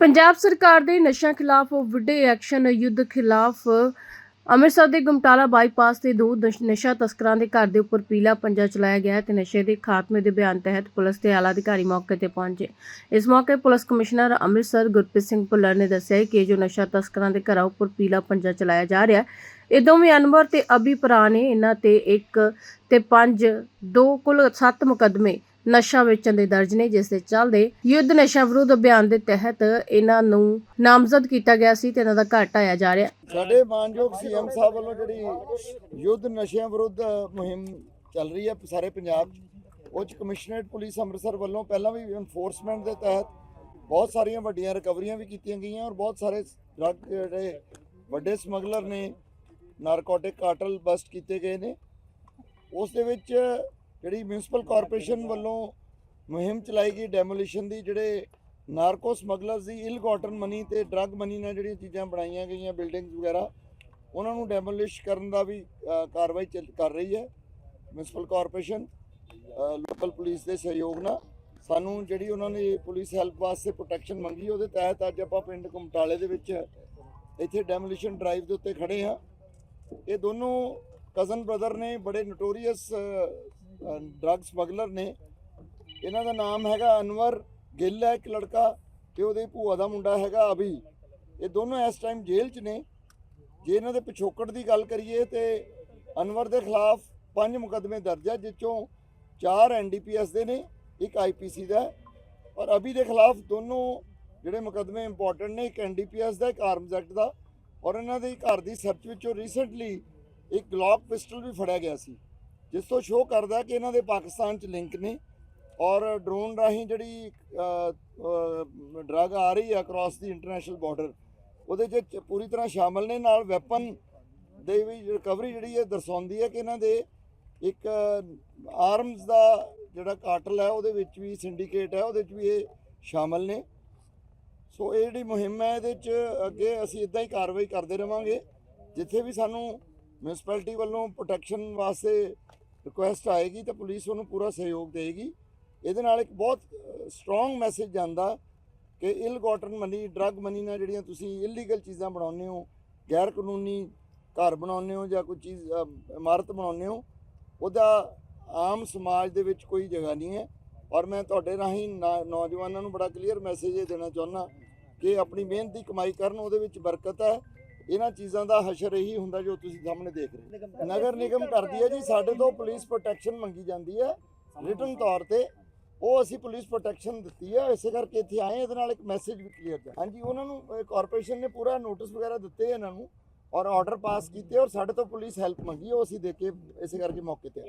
ਪੰਜਾਬ ਸਰਕਾਰ ਦੇ ਨਸ਼ਿਆਂ ਖਿਲਾਫ ਵੱਡੇ ਐਕਸ਼ਨ ਯੁੱਧ ਖਿਲਾਫ ਅੰਮ੍ਰਿਤਸਰ ਦੇ ਗੁਮਟਾਲਾ ਬਾਈਪਾਸ ਤੇ ਦੋ ਨਸ਼- ਨਸ਼ਾ ਤਸਕਰਾਂ ਦੇ ਘਰ ਦੇ ਉੱਪਰ ਪੀਲਾ ਪੰਜਾ ਚਲਾਇਆ ਗਿਆ ਹੈ ਤੇ ਨਸ਼ੇ ਦੇ ਖਾਤਮੇ ਦੇ ਬਿਆਨ ਤਹਿਤ ਪੁਲਿਸ ਦੇ ਆਲਾ ਅਧਿਕਾਰੀ ਮੌਕੇ ਤੇ ਪਹੁੰਚੇ। ਇਸ ਮੌਕੇ ਪੁਲਿਸ ਕਮਿਸ਼ਨਰ ਅੰਮ੍ਰਿਤਸਰ ਗੁਰਪ੍ਰੀਤ ਸਿੰਘ ਭੁੱਲਰ ਨੇ ਦੱਸਿਆ ਕਿ ਜੋ ਨਸ਼ਾ ਤਸਕਰਾਂ ਦੇ ਘਰਾਂ ਉੱਪਰ ਪੀਲਾ ਪੰਜਾ ਚਲਾਇਆ ਜਾ ਰਿਹਾ, ਇਹ ਦੋਵੇਂ ਅਨਵਰ ਤੇ ਅਬੀ ਭਰਾ ਨੇ ਇਹਨਾਂ ਤੇ ਇੱਕ ਤੇ ਪੰਜ, ਦੋ ਕੁੱਲ 7 ਮੁਕੱਦਮੇ ਨਸ਼ਾ ਵੇਚਣ ਦੇ ਦਰਜ ਨੇ, ਜਿਸ ਦੇ ਚੱਲਦੇ ਯੁੱਧ ਨਸ਼ਾ ਵਿਰੋਧ ਅਭਿਆਨ ਦੇ ਤਹਿਤ ਇਹਨਾਂ ਨੂੰ ਨਾਮਜ਼ਦ ਕੀਤਾ ਗਿਆ ਸੀ ਤੇ ਇਹਨਾਂ ਦਾ ਘਰ ਢਾਇਆ ਜਾ ਰਿਹਾ। ਸਾਡੇ ਮਾਨਯੋਗ ਸੀਐਮ ਸਾਹਿਬ ਵੱਲੋਂ ਜਿਹੜੀ ਯੁੱਧ ਨਸ਼ਿਆਂ ਵਿਰੁੱਧ ਮੁਹਿੰਮ ਚੱਲ ਰਹੀ ਹੈ ਸਾਰੇ ਪੰਜਾਬ 'ਚ ਉਹ 'ਚ ਕਮਿਸ਼ਨਰੇਟ ਪੁਲਿਸ ਅੰਮ੍ਰਿਤਸਰ ਵੱਲੋਂ ਪਹਿਲਾਂ ਵੀ ਇਨਫੋਰਸਮੈਂਟ ਦੇ ਤਹਿਤ ਬਹੁਤ ਸਾਰੀਆਂ ਵੱਡੀਆਂ ਰਿਕਵਰੀਆਂ ਵੀ ਕੀਤੀਆਂ ਗਈਆਂ ਔਰ ਬਹੁਤ ਸਾਰੇ ਡਰੱਗ ਜਿਹੜੇ ਵੱਡੇ ਸਮਗਲਰ ਨੇ ਨਾਰਕੋਟਿਕ ਕਾਰਟਲ ਬਸਟ ਕੀਤੇ ਗਏ ਨੇ, ਉਸ ਦੇ ਵਿੱਚ ਜਿਹੜੀ ਮਿਊਨਿਸਪਲ ਕਾਰਪੋਰੇਸ਼ਨ ਵੱਲੋਂ ਮੁਹਿੰਮ ਚਲਾਈ ਗਈ ਡੈਮੋਲੀਸ਼ਨ ਦੀ, ਜਿਹੜੇ ਨਾਰਕੋ ਸਮਗਲਰਸ ਦੀ ਇਲ ਕਾਟਨ ਮਨੀ ਤੇ ਡਰੱਗ ਮਨੀ ਨਾਲ ਜਿਹੜੀਆਂ ਚੀਜ਼ਾਂ ਬਣਾਈਆਂ ਗਈਆਂ ਬਿਲਡਿੰਗਸ ਵਗੈਰਾ, ਉਹਨਾਂ ਨੂੰ ਡੈਮੋਲਿਸ਼ ਕਰਨ ਦਾ ਵੀ ਕਾਰਵਾਈ ਚੱਲ- ਕਰ ਰਹੀ ਹੈ ਮਿਊਨਿਸਪਲ ਕਾਰਪੋਰੇਸ਼ਨ ਲੋਕਲ ਪੁਲਿਸ ਦੇ ਸਹਿਯੋਗ ਨਾਲ। ਸਾਨੂੰ ਜਿਹੜੀ ਉਹਨਾਂ ਨੇ ਪੁਲਿਸ ਹੈਲਪ ਵਾਸਤੇ ਪ੍ਰੋਟੈਕਸ਼ਨ ਮੰਗੀ, ਉਹਦੇ ਤਹਿਤ ਅੱਜ ਆਪਾਂ ਪਿੰਡ ਕੁਮਟਾਲੇ ਦੇ ਵਿੱਚ ਇੱਥੇ ਡੈਮੋਲੀਸ਼ਨ ਡਰਾਈਵ ਦੇ ਉੱਤੇ ਖੜੇ ਹਾਂ। ਇਹ ਦੋਨੋਂ ਕਜ਼ਨ ਬ੍ਰਦਰ ਨੇ ਬੜੇ ਨੋਟੋਰੀਅਸ ਡਰੱਗ ਸਮਗਲਰ ਨੇ। ਇਹਨਾਂ ਦਾ ਨਾਮ ਹੈਗਾ ਅਨਵਰ ਗਿੱਲ ਹੈ ਇੱਕ ਲੜਕਾ ਤੇ ਉਹਦੇ ਭੂਆ ਦਾ ਮੁੰਡਾ ਹੈਗਾ ਅਭੀ। ਇਹ ਦੋਨੋਂ ਇਸ ਟਾਈਮ ਜੇਲ੍ਹ 'ਚ ਨੇ। ਜੇ ਇਹਨਾਂ ਦੇ ਪਿਛੋਕੜ ਦੀ ਗੱਲ ਕਰੀਏ ਤੇ ਅਨਵਰ ਦੇ ਖਿਲਾਫ ਪੰਜ ਮੁਕੱਦਮੇ ਦਰਜ ਹੈ ਜਿਸ ਚੋਂ ਚਾਰ ਐਨਡੀਪੀਐਸ ਦੇ ਨੇ, ਇੱਕ ਆਈਪੀਸੀ ਦਾ। ਔਰ ਅਭੀ ਦੇ ਖਿਲਾਫ ਦੋਨੋਂ ਜਿਹੜੇ ਮੁਕੱਦਮੇ ਇੰਪੋਰਟੈਂਟ ਨੇ, ਇੱਕ ਐਨਡੀਪੀਐਸ ਦਾ, ਇੱਕ ਆਰਮਸ ਐਕਟ ਦਾ। ਔਰ ਇਹਨਾਂ ਦੇ ਘਰ ਦੀ ਸਰਚ ਵਿੱਚੋਂ ਰੀਸੈਂਟਲੀ ਇੱਕ ਗਲੌਕ ਪਿਸਟਲ ਵੀ ਫੜਿਆ ਗਿਆ ਸੀ। ਜਿਸ ਤੋਂ ਸ਼ੋਅ ਕਰਦਾ ਕਿ ਇਹਨਾਂ ਦੇ ਪਾਕਿਸਤਾਨ 'ਚ ਲਿੰਕ ਨੇ ਔਰ ਡਰੋਨ ਰਾਹੀਂ ਜਿਹੜੀ ਡਰਗ ਆ ਰਹੀ ਹੈ ਅਕ੍ਰੋਸ ਦੀ ਇੰਟਰਨੈਸ਼ਨਲ ਬਾਰਡਰ ਉਹਦੇ 'ਚ ਪੂਰੀ ਤਰ੍ਹਾਂ ਸ਼ਾਮਲ ਨੇ। ਨਾਲ ਵੈਪਨ ਦੇ ਵੀ ਰਿਕਵਰੀ ਜਿਹੜੀ ਹੈ ਦਰਸਾਉਂਦੀ ਹੈ ਕਿ ਇਹਨਾਂ ਦੇ ਇੱਕ ਆਰਮਸ ਦਾ ਜਿਹੜਾ ਕਾਟਲ ਹੈ, ਉਹਦੇ ਵਿੱਚ ਵੀ ਸਿੰਡੀਕੇਟ ਹੈ, ਉਹਦੇ 'ਚ ਵੀ ਇਹ ਸ਼ਾਮਲ ਨੇ। ਸੋ ਇਹ ਜਿਹੜੀ ਮੁਹਿੰਮ ਹੈ, ਇਹਦੇ 'ਚ ਅੱਗੇ ਅਸੀਂ ਇਦਾਂ ਹੀ ਕਾਰਵਾਈ ਕਰਦੇ ਰਵਾਂਗੇ, ਜਿੱਥੇ ਵੀ ਸਾਨੂੰ ਮਿਊਨਿਸਪੈਲਿਟੀ ਵੱਲੋਂ ਪ੍ਰੋਟੈਕਸ਼ਨ ਵਾਸਤੇ ਰਿਕੁਐਸਟ ਆਏਗੀ ਤਾਂ ਪੁਲਿਸ ਉਹਨੂੰ ਪੂਰਾ ਸਹਿਯੋਗ ਦੇਗੀ ਇਹਦੇ ਨਾਲ ਇੱਕ ਬਹੁਤ ਸਟਰੋਂਗ ਮੈਸੇਜ ਜਾਂਦਾ ਕਿ ਇਲਗੋਟਨ ਮਨੀ ਡਰੱਗ ਮਨੀ ਨਾਲ ਜਿਹੜੀਆਂ ਤੁਸੀਂ ਇਲੀਗਲ ਚੀਜ਼ਾਂ ਬਣਾਉਂਦੇ ਹੋ ਗੈਰ ਕਾਨੂੰਨੀ ਘਰ ਬਣਾਉਂਦੇ ਹੋ ਜਾਂ ਕੋਈ ਚੀਜ਼ ਇਮਾਰਤ ਬਣਾਉਂਦੇ ਹੋ, ਉਹਦਾ ਆਮ ਸਮਾਜ ਦੇ ਵਿੱਚ ਕੋਈ ਜਗ੍ਹਾ ਨਹੀਂ ਹੈ। ਔਰ ਮੈਂ ਤੁਹਾਡੇ ਰਾਹੀਂ ਨਾ- ਨੌਜਵਾਨਾਂ ਨੂੰ ਬੜਾ ਕਲੀਅਰ ਮੈਸੇਜ ਇਹ ਦੇਣਾ ਚਾਹੁੰਦਾ ਕਿ ਆਪਣੀ ਮਿਹਨਤ ਦੀ ਕਮਾਈ ਕਰਨ, ਉਹਦੇ ਵਿੱਚ ਬਰਕਤ ਹੈ। ਇਹਨਾਂ ਚੀਜ਼ਾਂ ਦਾ ਹਸ਼ਰ ਇਹੀ ਹੁੰਦਾ ਜੋ ਤੁਸੀਂ ਸਾਹਮਣੇ ਦੇਖ ਰਹੇ ਨਗਰ ਨਿਗਮ ਕਰਦੀ ਹੈ ਜੀ, ਸਾਡੇ ਤੋਂ ਪੁਲਿਸ ਪ੍ਰੋਟੈਕਸ਼ਨ ਮੰਗੀ ਜਾਂਦੀ ਹੈ, ਰਿਟਨ ਤੌਰ ਤੇ। ਉਹ ਅਸੀਂ ਪੁਲਿਸ ਪ੍ਰੋਟੈਕਸ਼ਨ ਦਿੱਤੀ ਹੈ, ਇਸੇ ਕਰਕੇ ਇੱਥੇ ਆਏ ਇਹਦੇ ਨਾਲ ਇੱਕ ਮੈਸੇਜ ਵੀ ਕਲੀਅਰ ਜਾ ਹਾਂਜੀ, ਉਹਨਾਂ ਨੂੰ ਕਾਰਪੋਰੇਸ਼ਨ ਨੇ ਪੂਰਾ ਨੋਟਿਸ ਵਗੈਰਾ ਦਿੱਤੇ ਇਹਨਾਂ ਨੂੰ ਔਰ ਆਰਡਰ ਪਾਸ ਕੀਤੇ ਔਰ ਸਾਡੇ ਤੋਂ ਪੁਲਿਸ ਹੈਲਪ ਮੰਗੀ, ਉਹ ਅਸੀਂ ਦੇ ਕੇ ਇਸੇ ਕਰਕੇ ਮੌਕੇ ਤੇ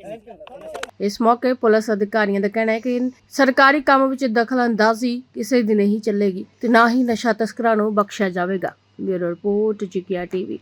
ਇਸ ਮੌਕੇ ਪੁਲਿਸ ਅਧਿਕਾਰੀਆਂ ਦਾ ਕਹਿਣਾ ਹੈ ਕਿ ਸਰਕਾਰੀ ਕੰਮ ਵਿੱਚ ਦਖਲ ਅੰਦਾਜ਼ੀ ਕਿਸੇ ਦੀ ਨਹੀਂ ਚੱਲੇਗੀ ਤੇ ਨਾ ਹੀ ਨਸ਼ਾ ਤਸਕਰਾਂ ਨੂੰ ਬਖਸ਼ਿਆ ਜਾਵੇਗਾ। Bureau report GTR TV.